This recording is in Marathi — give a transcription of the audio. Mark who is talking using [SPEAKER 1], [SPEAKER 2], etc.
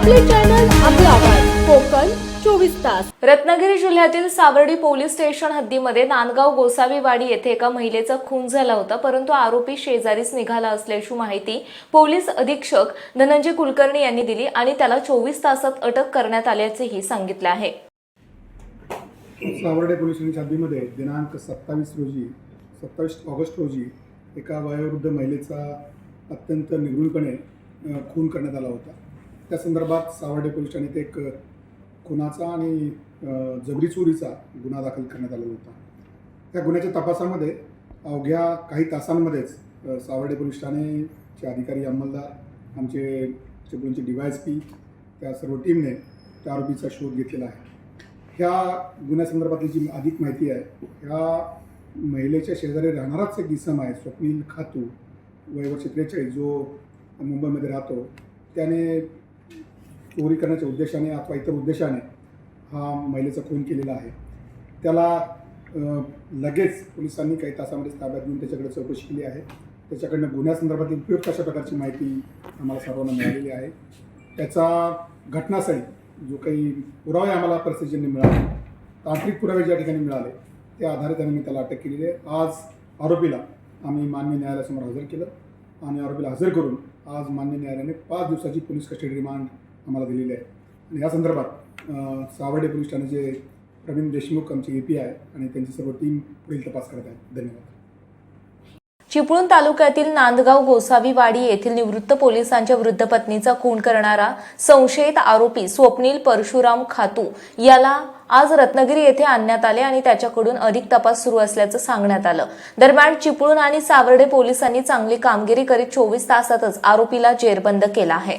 [SPEAKER 1] आपले चॅनल कोकण चोवीस तास.
[SPEAKER 2] रत्नागिरी जिल्ह्यातील सावर्डी पोलीस स्टेशन हद्दीमध्ये नांदगाव गोसावीवाडी येथे एका महिलेचा खून झाला होता परंतु आरोपी शेजारीच निघाला असल्याची माहिती पोलीस अधीक्षक धनंजय कुलकर्णी यांनी दिली आणि त्याला चोवीस तासात अटक करण्यात आल्याचेही सांगितले आहे.
[SPEAKER 3] सावर्डे पोलीस स्टेशनच्या हद्दीमध्ये दिनांक सत्तावीस रोजी सत्तावीस ऑगस्ट रोजी एका वयोवृद्ध महिलेचा अत्यंत निगुणपणे खून करण्यात आला होता. त्या संदर्भात सावर्डे पोलीस ठाण्यात एक खुनाचा आणि जबरी चोरीचा गुन्हा दाखल करण्यात आला होता. त्या गुन्ह्याच्या तपासामध्ये अवघ्या काही तासांमध्येच सावर्डे पोलीस ठाणेचे अधिकारी अंमलदार आमचे चिपळूणचे डी वाय एस पी त्या सर्व टीमने त्या आरोपीचा शोध घेतलेला आहे. ह्या गुन्ह्यासंदर्भातली जी अधिक माहिती आहे ह्या महिलेच्या शेजारी राहणाराच एक इसम आहे स्वप्नील खातू वय वर्ष त्रेचाळीस जो मुंबईमध्ये राहतो. त्याने चोरी करण्याच्या उद्देशाने अथवा इतर उद्देशाने हा महिलेचा खून केलेला आहे. त्याला लगेच पोलिसांनी काही तासामध्ये ताब्यात घेऊन त्याच्याकडे चौकशी केली आहे. त्याच्याकडनं गुन्ह्यासंदर्भातील उपयुक्त अशा प्रकारची माहिती आम्हाला सर्वांना मिळालेली आहे. त्याचा घटनास्थळी जो काही पुरावे आम्हाला परिस्थितीने मिळाले तांत्रिक पुरावे ज्या ठिकाणी मिळाले त्या आधारे आम्ही त्याला अटक केलेली आहे. आज आरोपीला आम्ही मान्य न्यायालयासमोर हजर केलं आणि आरोपीला हजर करून आज मान्य न्यायालयाने पाच दिवसाची पोलीस कस्टडी रिमांड आम्हाला दिलेली आहे. आणि या संदर्भात सावर्डे पोलीस ठाण्याचे प्रवीण देशमुख आमचे ए पी आहे आणि त्यांची सर्व टीम पुढील तपास करत आहे. धन्यवाद.
[SPEAKER 2] चिपळूण तालुक्यातील नांदगाव गोसावीवाडी येथील निवृत्त पोलिसांच्या वृद्ध पत्नीचा खून करणारा संशयित आरोपी स्वप्नील परशुराम खातू याला आज रत्नागिरी येथे आणण्यात आले आणि त्याच्याकडून अधिक तपास सुरू असल्याचं सांगण्यात आलं. दरम्यान चिपळूण आणि सावर्डे पोलिसांनी चांगली कामगिरी करीत चोवीस तासातच आरोपीला जेरबंद केला आहे.